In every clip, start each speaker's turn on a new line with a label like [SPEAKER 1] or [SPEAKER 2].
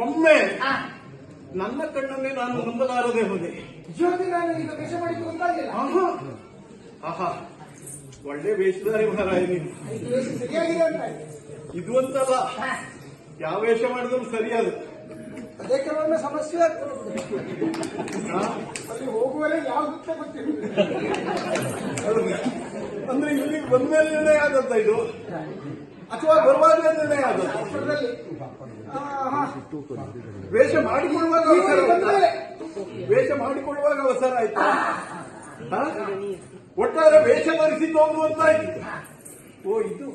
[SPEAKER 1] ಒಮ್ಮೆ ನನ್ನ ಕಣ್ಣನ್ನೇ ನಾನು ನಂಬಲಾರದೆ ಹೋದೆ.
[SPEAKER 2] ಜ್ಯೋತಿ ನಾನು ಈಗ ವೇಷ ಮಾಡಿದ್ದು ಗೊತ್ತಾಗಲಿಲ್ಲ
[SPEAKER 1] ಆಹಾ. ಆಹಾ. ಒಳ್ಳೆ ವೇಷಧಾರಿ ಮಹಾರಾಯ ನೀನು
[SPEAKER 2] ಇದು ವೇಷ ಸರಿಯಾಗಿದೆ ಅಂತ.
[SPEAKER 1] ಇದು ಅಂತಲ್ಲ. ಯಾವ ವೇಷ ಮಾಡಿದ್ರು ಸರಿಯಾದ
[SPEAKER 2] ಅದೇ ಕೆಲವೊಮ್ಮೆ ಸಮಸ್ಯೆ ಆಗ್ತದೆ. ಅಲ್ಲಿ ಹೋಗುವರೆ ಯಾವ್ದು ಗೊತ್ತಿಲ್ಲ.
[SPEAKER 1] ಅಂದ್ರೆ ಇಲ್ಲಿ ಬಂದ ಮೇಲೆ ನಿರ್ಣಯ ಆದದ್ದ ಇದು? ಅಥವಾ ಬರುವಾಗಲೇ ನಿರ್ಣಯ ಆದದ್ದು?
[SPEAKER 2] ಶಾಸ್ತ್ರದಲ್ಲಿ. ಆ, ಹಾ.
[SPEAKER 1] ವೇಷ ಮಾಡಿಕೊಳ್ಳುವಾಗ ವೇಷ ಮಾಡಿಕೊಳ್ಳುವಾಗ ಅವಸರ ಆಯ್ತು? ಒಟ್ಟಾರೆ ವೇಷ ಧರಿಸಿದ್ದು ಒಂದು ಅಂತಾಯ್ತು ಓ ಇದು.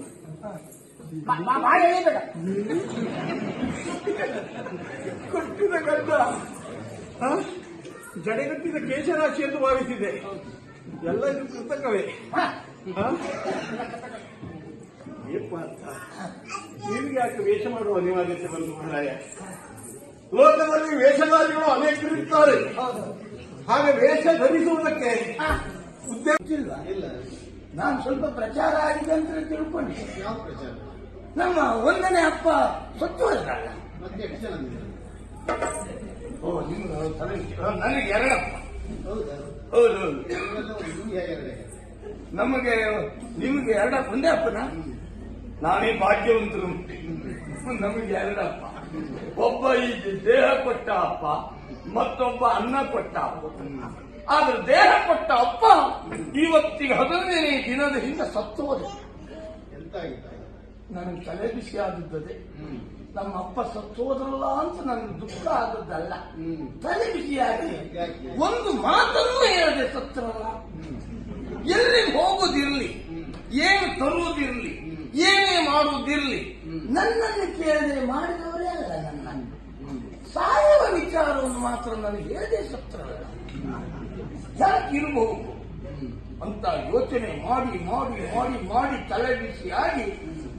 [SPEAKER 1] ಕಟ್ಟಿದ ಗಂಡ ಹಾ? ಜಡೆಗಟ್ಟಿದ ಕೇಶರಾಶಿ ಎಂದು ಭಾವಿಸಿದೆ. ಎಲ್ಲ ಇದು ಕೃತಕವೇ? ಏಪ್ಪ ಅಂತ. ನಿನಗೆ ಯಾಕೆ ವೇಷ ಮಾಡುವ ಅನಿವಾರ್ಯತೆ ಬಂದು ಮಹಾರಾಯ ಲೋಕದಲ್ಲಿ ವೇಷಧಾರಿಗಳು ಅನೇಕರಿರ್ತಾರೆ
[SPEAKER 2] ಹೌದು
[SPEAKER 1] ಹಾಗೆ ವೇಷ ಧರಿಸುವುದಕ್ಕೆ ಉದ್ದೇಶಿಲ್ಲ.
[SPEAKER 2] ಇಲ್ಲ? ನಾನು ಸ್ವಲ್ಪ ಪ್ರಚಾರ ಆಗಿದೆ ಅಂತ ತಿಳ್ಕೊಂಡೆ. ನಮ್ಮ ಒಂದನೇ ಅಪ್ಪ ಸತ್ತು
[SPEAKER 1] ಓ ನಿಮ್ಗೆ ತಲೆ ನನಗೆ ಎರಡಪ್ಪ. ಹೌದು ಹೌದು. ನಮಗೆ, ನಿಮಗೆ ಎರಡಪ್ಪ ಒಂದೇ ಅಪ್ಪನ? ನಾನೇ ಭಾಗ್ಯವಂತರು ನಮಗೆ ಎರಡಪ್ಪ. ಒಬ್ಬ ಈ ದೇಹ ಕೊಟ್ಟ ಅಪ್ಪ, ಮತ್ತೊಬ್ಬ ಅನ್ನ ಕೊಟ್ಟ ಆದ್ರೆ ದೇಹ ಕೊಟ್ಟ ಅಪ್ಪ ಇವತ್ತಿಗೆ ಹದಿನೈದನೇ ದಿನದ ಹಿಂದೆ ಸತ್ತು ಹೋದ. ನನಗೆ ತಲೆ ಬಿಸಿ ಆಗುತ್ತದೆ ನಮ್ಮ ಅಪ್ಪ ಸತ್ತು ಹೋದ್ರಲ್ಲ ಅಂತ ನನಗೆ ದುಃಖ ಆದದ್ದಲ್ಲ. ತಲೆ ಬಿಸಿಯಾಗಿ ಒಂದು ಮಾತನ್ನು ಹೇಳದೆ ಸತ್ರಲ್ಲ ನನ್ನನ್ನು ಕೇಳದೆ ಮಾಡಿದವರೇ ಅಲ್ಲ ನನ್ನ ಸಾಯುವ ವಿಚಾರವನ್ನು ಮಾತ್ರ ನನಗೆ ಹೇಳದೆ ಸತ್ರಲ್ಲ ಯಾಕಿರಬಹುದು ಅಂತ ಯೋಚನೆ ಮಾಡಿ ಮಾಡಿ ಮಾಡಿ ಮಾಡಿ ತಲೆ ಆಗಿ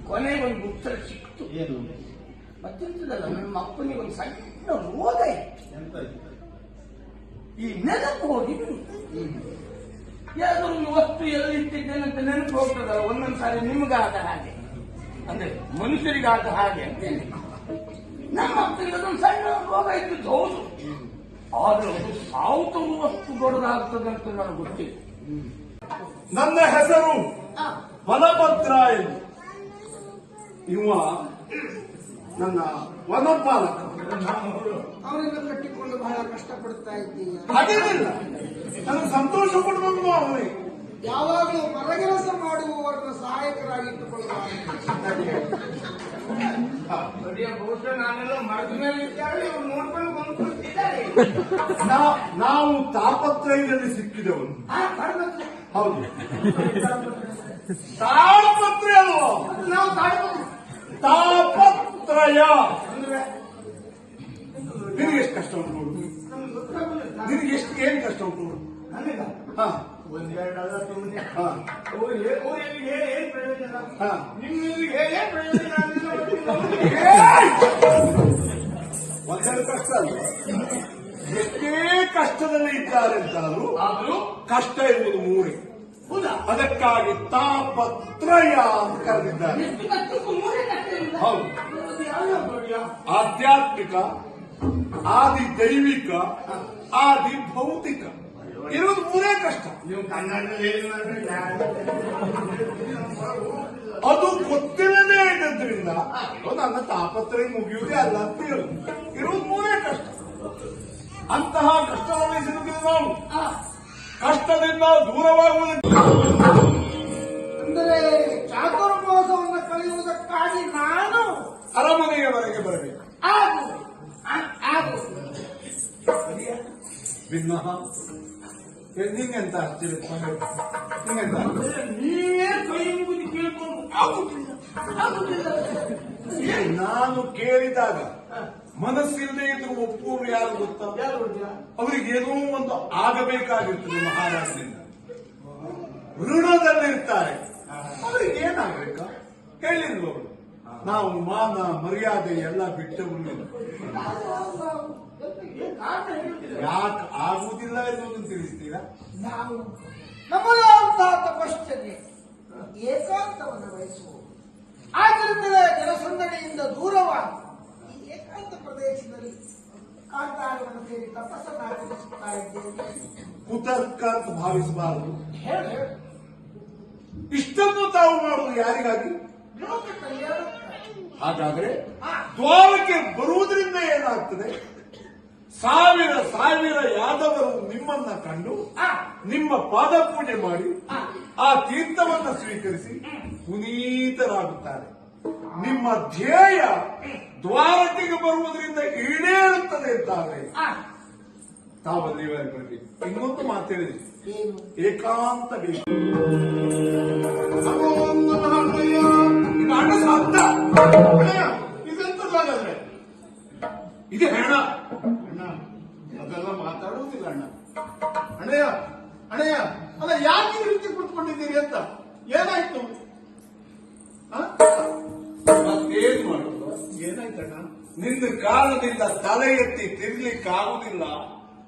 [SPEAKER 1] ಕೊನೆ ಒಂದು ಉತ್ತರ ಸಿಕ್ತು. ಮತ್ತೆಂತದಲ್ಲ ನಮ್ಮ ಅಪ್ಪನಿಗೆ ಒಂದು ಸಣ್ಣ ರೋಗ ಇತ್ತು. ಈ ನೆನಪು ಹೋಗಿ ಯಾವುದೋ ಒಂದು ವಸ್ತು ಎಲ್ಲಿಟ್ಟಿದ್ದೇನೆ ಅಂತ ನೆನಪು ಹೋಗ್ತದಲ್ಲ ಒಂದೊಂದ್ಸಾರಿ ನಿಮ್ಗಾದ ಹಾಗೆ. ಅಂದ್ರೆ ಮನುಷ್ಯರಿಗಾದ ಹಾಗೆ ಅಂತ ಹೇಳಿ. ನಮ್ಮ ಅದೊಂದು ಸಣ್ಣ ರೋಗ ಇದ್ದು ಹೌದು. ಆದ್ರೆ ಅದು ಸಾವು ತರುವ ದೊಡ್ಡದಾಗ್ತದೆ ಅಂತ ನನಗೆ ಗೊತ್ತಿಲ್ಲ.
[SPEAKER 3] ನನ್ನ ಹೆಸರು ವನಭದ್ರ ಎಂದು ಇವ ನನ್ನ ವನಪಾಲಕ.
[SPEAKER 2] ಅವರಿಂದ ಕಟ್ಟಿಕೊಂಡು ಬಹಳ ಕಷ್ಟಪಡ್ತಾ ಇದ್ದೀನಿ
[SPEAKER 3] ಹಾಗೇನಿಲ್ಲ ನನಗೆ ಸಂತೋಷ ಕೊಡುವುದು ಅವನೇ
[SPEAKER 2] ಯಾವಾಗಲೂ ಮರಗೆಲಸ ಮಾಡುವವರನ್ನು ಸಹಾಯಕರಾಗಿಟ್ಟುಕೊಳ್ಳುವ ಬಹುಶಃ ನಾನೆಲ್ಲ ಮರದ ಮೇಲೆ ಇದ್ದಾರೆ ಇವ್ರು ನೋಡ್ಕೊಂಡು
[SPEAKER 3] ನಾ- ನಾವು ತಾಪತ್ರಯದಲ್ಲಿ ಸಿಕ್ಕಿದೆವು. ಹೌದು. ತಾಳಪತ್ರ ಅಲ್ವಾ?
[SPEAKER 2] ನಾವು ತಾಳ್ಬೋದು
[SPEAKER 3] ತಾಪತ್ರಯ.
[SPEAKER 2] ಅಂದ್ರೆ
[SPEAKER 3] ನಿನಗೆ ಎಷ್ಟು ಕಷ್ಟ ಉಂಟು. ನಿನಗೆ ಎಷ್ಟು ಏನು ಕಷ್ಟ ಉಂಟು
[SPEAKER 2] ನನಗ
[SPEAKER 3] ಹಾ.
[SPEAKER 2] ಸುಮ್ಮನೆ
[SPEAKER 3] ಹಾ
[SPEAKER 2] ಊರಿಗೆ ಹೇಳಿ ಏನ್ ಪ್ರಯೋಜನ
[SPEAKER 3] ಹಾ
[SPEAKER 2] ನಿಮ್ಮಿಲ್ಲಿಗೆ ಹೇಳಿ ಏನ್ ಪ್ರಯೋಜನ ಅನ್ನೋದು ಗೊತ್ತಿಲ್ಲ.
[SPEAKER 3] ಒಂದೆರಡು ಕಷ್ಟ ಅಲ್ಲ ಎಷ್ಟೇ ಕಷ್ಟದಲ್ಲಿ ಇದ್ದಾರೆ ಅಂತಾದ್ರು
[SPEAKER 1] ಆದ್ರೂ
[SPEAKER 3] ಕಷ್ಟ ಇರುವುದು ಮೂರೇ. ಅದಕ್ಕಾಗಿ ತಾಪತ್ರಯ ಅಂತ ಕರೆದಿದ್ದಾರೆ. ಹೌದು. ಆಧ್ಯಾತ್ಮಿಕ ಆದಿ ದೈವಿಕ ಆದಿ ಭೌತಿಕ ಇರುವುದು ಮೂರೇ ಕಷ್ಟ.
[SPEAKER 2] ನೀವು ಕನ್ನಡದಲ್ಲಿ ಹೇಳಿ ಯಾರು
[SPEAKER 3] ಅದು ಗೊತ್ತಿಲ್ಲದೆ ಇದ್ದದ್ರಿಂದ ನನ್ನ ತಾಪತ್ರಯ ಮುಗಿಯುವುದೇ ಅಲ್ಲ ಅಂತ ಹೇಳುದು ಇರುವುದು ಮೂರೇ ಕಷ್ಟ. ಅಂತಹ ಕಷ್ಟದಲ್ಲಿ ಸಿಲುಕಿದ ನಾವು. ಕಷ್ಟದಿಂದ ದೂರವಾಗುವುದಕ್ಕೆ
[SPEAKER 2] ಅಂದರೆ ಚಾತುರ್ಮಾಸವನ್ನು ಕಳೆಯುವುದಕ್ಕಾಗಿ ನಾನು
[SPEAKER 3] ಅರಮನೆಯವರೆಗೆ ಬರಬೇಕು.
[SPEAKER 2] ಆಗು ಆ- ಆಗು
[SPEAKER 3] ಭಿನ್ನಃ ನಿಂಗೆಂತ
[SPEAKER 2] ನೀವೇ ಕೈ ಮುಗಿದು ಕೇಳ್ಕೊಂಡು
[SPEAKER 3] ನಾನು ಕೇಳಿದಾಗ ಮನಸ್ಸಿಲ್ಲದೆ ಇದ್ರು ಒಪ್ಪುವರು ಯಾರು ಗೊತ್ತಾ?
[SPEAKER 2] ಯಾರು ಗೊತ್ತಿಲ್ಲ?
[SPEAKER 3] ಅವರಿಗೆ ಏನೋ ಒಂದು ಆಗಬೇಕಾಗಿರ್ತದೆ ಮಹಾರಾಜನಿಂದ ಋಣದಲ್ಲಿರ್ತಾರೆ. ಅವರಿಗೆ ಏನಾಗಬೇಕಾ? ಹೇಳಿದ್ರು ನಾವು ಮಾನ ಮರ್ಯಾದೆ ಎಲ್ಲ ಬಿಟ್ಟವರು. ಯಾಕೆ ಆಗುವುದಿಲ್ಲ ಎನ್ನುವುದನ್ನು ತಿಳಿಸ್ತೀರಾ
[SPEAKER 2] ನಾವು ಅಂತ
[SPEAKER 1] ತಪಶ್ಚರ್ಯ ಏಕಾಂತವನ್ನು ಬಯಸುವ ಆಗಿರುತ್ತದೆ ಜನಸಂದಣಿಯಿಂದ ದೂರವಾಗಿ ಈ ಏಕಾಂತ ಪ್ರದೇಶದಲ್ಲಿ ಕಾಂತಾರವನ್ನು ಸೇರಿ ತಪಸ್ಸನ್ನು ಆಚರಿಸುತ್ತಾ ಇದ್ದೇನೆ
[SPEAKER 3] ಕುತರ್ಕ ಅಂತ ಭಾವಿಸಬಾರದು.
[SPEAKER 1] ಹೇಳಿ.
[SPEAKER 3] ಇಷ್ಟನ್ನು ತಾವು ಮಾಡುವುದು ಯಾರಿಗಾಗಿ?
[SPEAKER 1] ಲೋಕ ಕಲ್ಯಾಣಕ್ಕಾಗಿ.
[SPEAKER 3] ಹಾಗಾದ್ರೆ ದ್ವಾರಕ್ಕೆ ಬರುವುದರಿಂದ ಏನಾಗ್ತದೆ? ಸಾವಿರ ಸಾವಿರ ಯಾದವರು ನಿಮ್ಮನ್ನ ಕಂಡು ನಿಮ್ಮ ಪಾದ ಪೂಜೆ ಮಾಡಿ
[SPEAKER 1] ಆ,
[SPEAKER 3] ತೀರ್ಥವನ್ನು ಸ್ವೀಕರಿಸಿ ಪುನೀತರಾಗುತ್ತಾರೆ. ನಿಮ್ಮ ಧ್ಯೇಯ ದ್ವಾರಕೆಗೆ ಬರುವುದರಿಂದ ಈಡೇರುತ್ತದೆ ಅಂತಾರೆ
[SPEAKER 1] ತಾವು
[SPEAKER 3] ತಾವಲ್ಲಿ ಇನ್ನೊಂದು ಮಾತು
[SPEAKER 1] ಹೇಳಿದ್ರಿ
[SPEAKER 3] ಏಕಾಂತ ಬೇಕು ಇದು ನಿನ್ನ ಕಾರಣದಿಂದ ತಲೆ ಎತ್ತಿ ತಿರ್ಲಿಕ್ಕಾಗುದಿಲ್ಲ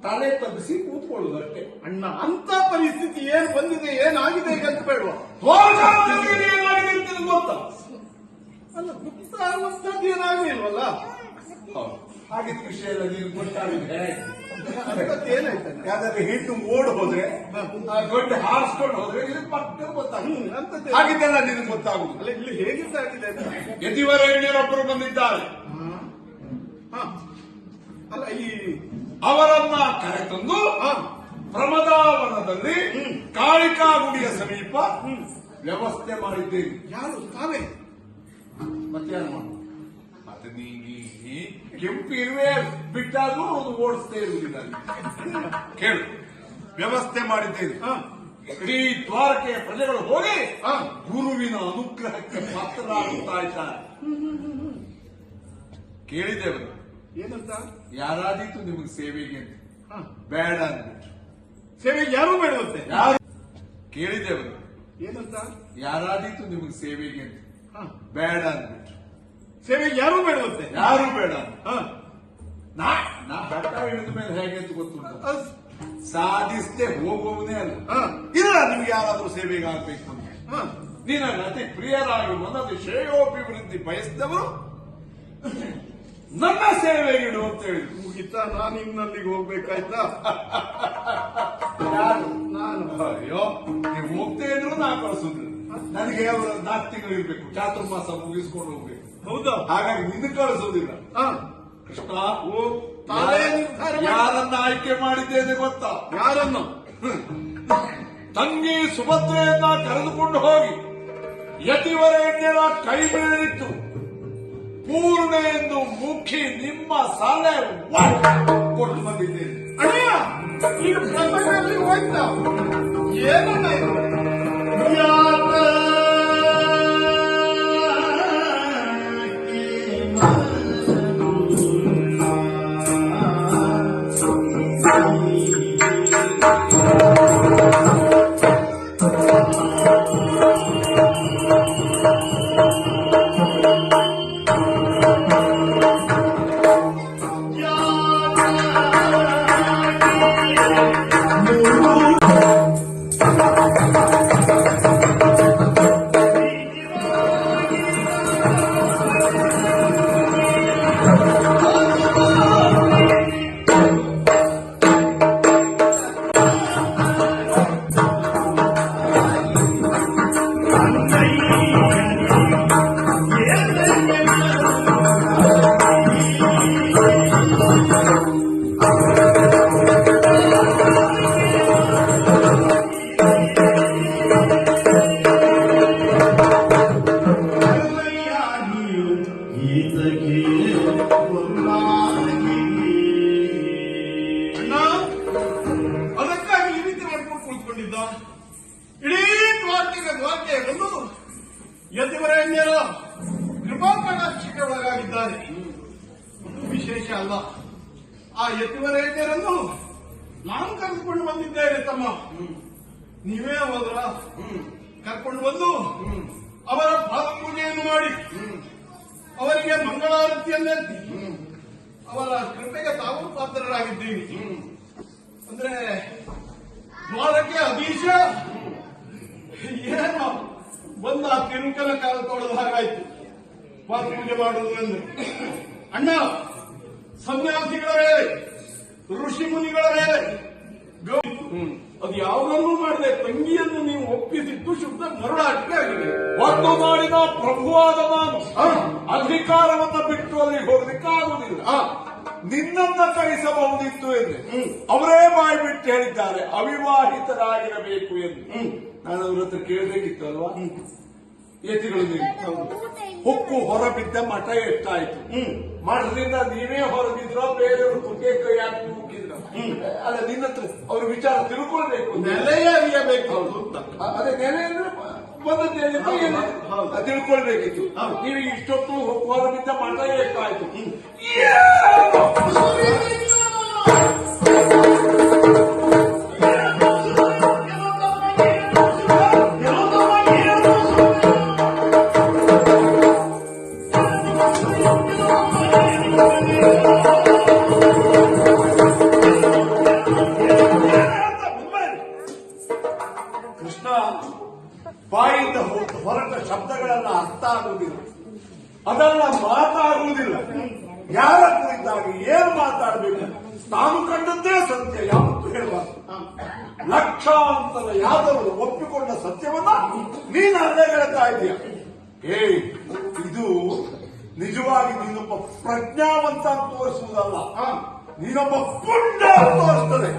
[SPEAKER 3] ತಲೆ ತಗ್ಗಿಸಿ ಕೂತ್ಕೊಳ್ಳುವುದಷ್ಟೇ.
[SPEAKER 2] ಅಣ್ಣ ಅಂತ ಪರಿಸ್ಥಿತಿ ಏನ್ ಬಂದಿದೆ ಏನಾಗಿದೆ ಈಗ ಅಂತ ಬೇಡುವ?
[SPEAKER 3] ಗೊತ್ತ?
[SPEAKER 2] ಅಲ್ಲ ಗೊತ್ತಾಗುವಂಥದ್ದು ಏನಾಗಲಿಲ್ವಲ್ಲ
[SPEAKER 3] ಹೌದು. ಹಾಗಿದ್ದ ವಿಷಯ ಎಲ್ಲ ನೀನು ಗೊತ್ತಾಗಿದೆ ಯಾವ್ದಾದ್ರು ಹೆಣ್ಣು ಓಡ್ ಹೋದ್ರೆ ದೊಡ್ಡ ಹಾರಿಸ್ಕೊಂಡು ಹೋದ್ರೆ ನಿನಗೆ ಪಕ್ಕ ಗೊತ್ತಾಗುತ್ತೆ
[SPEAKER 2] ಅಂಥದ್ದು.
[SPEAKER 3] ಹಾಗಿದ್ದೆಲ್ಲ ನಿನಗೆ ಗೊತ್ತಾಗುದು
[SPEAKER 2] ಅಲ್ಲ ಇಲ್ಲಿ ಹೇಗಿದ್ದಾಗಿದೆ ಯತಿವರ
[SPEAKER 3] ಯತಿವರೇಣ್ಯರೊಬ್ಬರು ಬಂದಿದ್ದಾರೆ.
[SPEAKER 2] ಹಾ. ಅಲ್ಲ ಈ
[SPEAKER 3] ಅವರನ್ನ ಕರೆತಂದು
[SPEAKER 2] ಹಾ.
[SPEAKER 3] ಪ್ರಮದಾವನದಲ್ಲಿ ಕಾಳಿಕಾ ಗುಡಿಯ ಸಮೀಪ ವ್ಯವಸ್ಥೆ ಮಾಡಿದ್ದೇನೆ.
[SPEAKER 2] ಯಾರು? ತಾವೇ?
[SPEAKER 3] ಮತ್ತೆ ಮಾಡು. ನೀಗಿ ಕೆಂಪು ಇರುವೆ ಬಿಟ್ಟಾದ್ರೂ ಅದು ಓಡಿಸ್ತೇ ಇರುವುದಿಲ್ಲ ಕೇಳು. ವ್ಯವಸ್ಥೆ ಮಾಡಿದ್ದೇನೆ.
[SPEAKER 2] ಹಾ.
[SPEAKER 3] ಇಡೀ ದ್ವಾರಕೆಯ ಪ್ರಜೆಗಳು ಹೋಗಿ. ಗುರುವಿನ ಅನುಗ್ರಹಕ್ಕೆ ಪಾತ್ರರಾಗುತ್ತಾ ಇದ್ದಾರೆ. ಕೇಳಿದ್ದೇವರು
[SPEAKER 2] ಏನಂತ?
[SPEAKER 3] ಯಾರಾದೀತು ನಿಮಗೆ ಸೇವೆಗೆ ಅಂತ?
[SPEAKER 2] ಹಾ.
[SPEAKER 3] ಬೇಡ ಅಂದ್ಬಿಟ್ರು.
[SPEAKER 2] ಸೇವೆಗೆ ಯಾರು ಬೇಡವಂತೆ?
[SPEAKER 3] ಯಾರು? ಕೇಳಿದ್ದೇವರು
[SPEAKER 2] ಏನಂತ?
[SPEAKER 3] ಯಾರಾದೀತು ನಿಮಗೆ ಸೇವೆಗೆ ಅಂತ?
[SPEAKER 2] ಹಾ.
[SPEAKER 3] ಬೇಡ ಅಂದ್ಬಿಟ್ರು.
[SPEAKER 2] ಸೇವೆಗೆ ಯಾರು ಬೇಡವಂತೆ
[SPEAKER 3] ಯಾರು ಬೇಡ. ನಾ ನಾ ಬೆಟ್ಟ ಇಳಿದ ಮೇಲೆ ಹೇಗೆ ಅಂತ ಗೊತ್ತುಂಟು?
[SPEAKER 2] ಅಸ್-
[SPEAKER 3] ಸಾಧಿಸದೆ ಹೋಗುವುದೇ ಅಲ್ಲ. ಇಲ್ಲ ನಿಮ್ಗೆ ಯಾರಾದ್ರೂ ಸೇವೆಗೆ ಆಗ್ಬೇಕು ಅಂತ ನೀನ ಅತಿ ಪ್ರಿಯರಾಗಿ ಮನದ ಶ್ರೇಯೋಭಿವೃದ್ಧಿ ಬಯಸಿದವರು ನನ್ನ ಸೇವೆಗೆ ಇಡು ಅಂತ ಹೇಳಿ.
[SPEAKER 2] ಮುಗಿತ ನಾನು ಇನ್ನಲ್ಲಿಗೆ ಹೋಗ್ಬೇಕಾಯ್ತಾ?
[SPEAKER 3] ಯಾರು
[SPEAKER 2] ನಾನು
[SPEAKER 3] ಅಯ್ಯೋ ನೀವು ಹೋಗ್ತೇ ಇದ್ರು ನಾ ಕಳಿಸುದಿಲ್ಲ. ನನಗೆ ಅವರ ನಾಲ್ಕು ತಿಂಗಳು ಇರ್ಬೇಕು. ಚಾತುರ್ಮಾಸ ಮುಗಿಸ್ಕೊಂಡು ಹೋಗ್ಬೇಕು.
[SPEAKER 2] ಹೌದಾ.
[SPEAKER 3] ಹಾಗಾಗಿ ನಿನ್ನ ಕಳಿಸೋದಿಲ್ಲ. ಕೃಷ್ಣ
[SPEAKER 2] ಓ ನಿರ್ಧಾರ
[SPEAKER 3] ಯಾರನ್ನ ಆಯ್ಕೆ ಮಾಡಿದ್ದೇನೆ ಗೊತ್ತಾ?
[SPEAKER 2] ಯಾರನ್ನು?
[SPEAKER 3] ತಂಗಿ ಸುಭದ್ರೆಯನ್ನ ಕರೆದುಕೊಂಡು ಹೋಗಿ ಯತಿವರೆಣ್ಯರ ಕೈ ಬೀಳಿತ್ತು ಪೂರ್ಣ ಎಂದು ಮುಖಿ ನಿಮ್ಮ ಸಾಲೆ ಕೊಟ್ಟು ಬಂದಿದ್ದೇನೆ.
[SPEAKER 2] ಅಣ್ಣ ಈಗ ಪ್ರಸಂಗದಲ್ಲಿ ಹೋಯ್ತಾ? ಏನನ್ನ ಇದು? ಕುಳಿತುಕೊಂಡಿದ್ದ ಇಡೀ ದ್ವಾರಕೆಯ ದ್ವಾರಕೆಯ ಬಂದು ಯತಿವರೇಣ್ಯರ ಕೃಪಾಕಟಾಕ್ಷಕ್ಕೆ ಒಳಗಾಗಿದ್ದಾರೆ ಒಂದು ವಿಶೇಷ ಅಲ್ಲ. ಆ ಯತಿವರೇಣ್ಯರನ್ನು ನಾನು ಕರೆದುಕೊಂಡು ಬಂದಿದ್ದೇನೆ ತಮ್ಮ. ನೀವೇ ಹೋದ್ರ ಕರ್ಕೊಂಡು ಬಂದು ಅವರ ಪೂಜೆಯನ್ನು ಮಾಡಿ ಅವರಿಗೆ ಮಂಗಳಾರತಿಯನ್ನೆತ್ತಿ ಅವರ ಕೃಪೆಗೆ ತಾವು ಪಾತ್ರರಾಗಿದ್ದೀನಿ ಅಂದ್ರೆ ದ್ವಾರಕ್ಕೆ ಒಂದು ಆ ತಿರುಕನ ಕಾಲ ತೊಳೆದ ಹಾಗಾಯ್ತು ಪಾದ ಪೂಜೆ ಮಾಡುವುದು ಅಂದ್ರೆ ಅಣ್ಣ ಸನ್ಯಾಸಿಗಳ ಋಷಿ ಮುನಿಗಳ ಅದು ಯಾವುದನ್ನೂ ಮಾಡದೆ ತಂಗಿಯನ್ನು ನೀವು ಒಪ್ಪಿಸಿದ್ದು ಶುದ್ಧ ಮರುಳಾಟಕ್ಕೆ ಆಗಿದೆ.
[SPEAKER 3] ಒಂದು ಮಾಡಿದ ಪ್ರಭುವಾದ ನಾನು ಅಧಿಕಾರವನ್ನು ಬಿಟ್ಟು ಅಲ್ಲಿ ಹೋಗ್ಲಿಕ್ಕೆ ಆಗುದಿಲ್ಲ
[SPEAKER 2] ಆ,
[SPEAKER 3] ನಿನ್ನನ್ನ ಕಳಿಸಬಹುದಿತ್ತು ಎಂದು. ಅವರೇ ಮಾಡಿಬಿಟ್ಟು ಹೇಳಿದ್ದಾರೆ ಅವಿವಾಹಿತರಾಗಿರಬೇಕು ಎಂದು. ನಾನು ಅವ್ರ ಹತ್ರ ಕೇಳಬೇಕಿತ್ತು ಅಲ್ವಾ? ಯತಿಗಳು ಹುಕ್ಕು ಹೊರಬಿದ್ದ ಮಠ ಎಷ್ಟಾಯ್ತು ಮಠದಿಂದ ನೀವೇ ಹೊರಬಿದ್ರೋ ಬೇರೆಯವರು ಕುಕ್ಕೆ ಕೈ ಹಾಕಿ ಮುಗಿದ್ರ ಅಲ್ಲ ನಿನ್ನ ಹತ್ರ ಅವ್ರ ವಿಚಾರ ತಿಳ್ಕೊಳ್ಬೇಕು
[SPEAKER 2] ನೆಲೆಯ ಅರಿಯಬೇಕು
[SPEAKER 3] ಅದೇ ನೆಲೆ ಅಂದ್ರೆ ಬಂದದ್ದು ತಿಳ್ಕೊಳ್ಬೇಕಿತ್ತು. ನೀವು ಇಷ್ಟೊತ್ತು ಹೊರ ಮಾಡ್ತಾ ಮಠ ಅದನ್ನ ಮಾತಾಡುವುದಿಲ್ಲ. ಯಾರ ಕುರಿತಾಗಿ ಏನು ಮಾತಾಡಬೇಕು? ತಾನು ಕಂಡದ್ದೇ ಸತ್ಯ, ಯಾವತ್ತು ಹೇಳಬಾರ್ದು. ಲಕ್ಷಾಂತರ ಯಾದವರು ಒಪ್ಪಿಕೊಂಡ ಸತ್ಯವನ್ನ ನೀನು ಅರ್ಧ ಹೇಳ್ತಾ ಇದೆಯಾ ಏ, ಇದು ನಿಜವಾಗಿ ನೀನೊಬ್ಬ ಪ್ರಜ್ಞಾವಂತ ತೋರಿಸುವುದಲ್ಲ. ನೀನೊಬ್ಬ ಪುಂಡ ತೋರಿಸ್ತದೆ.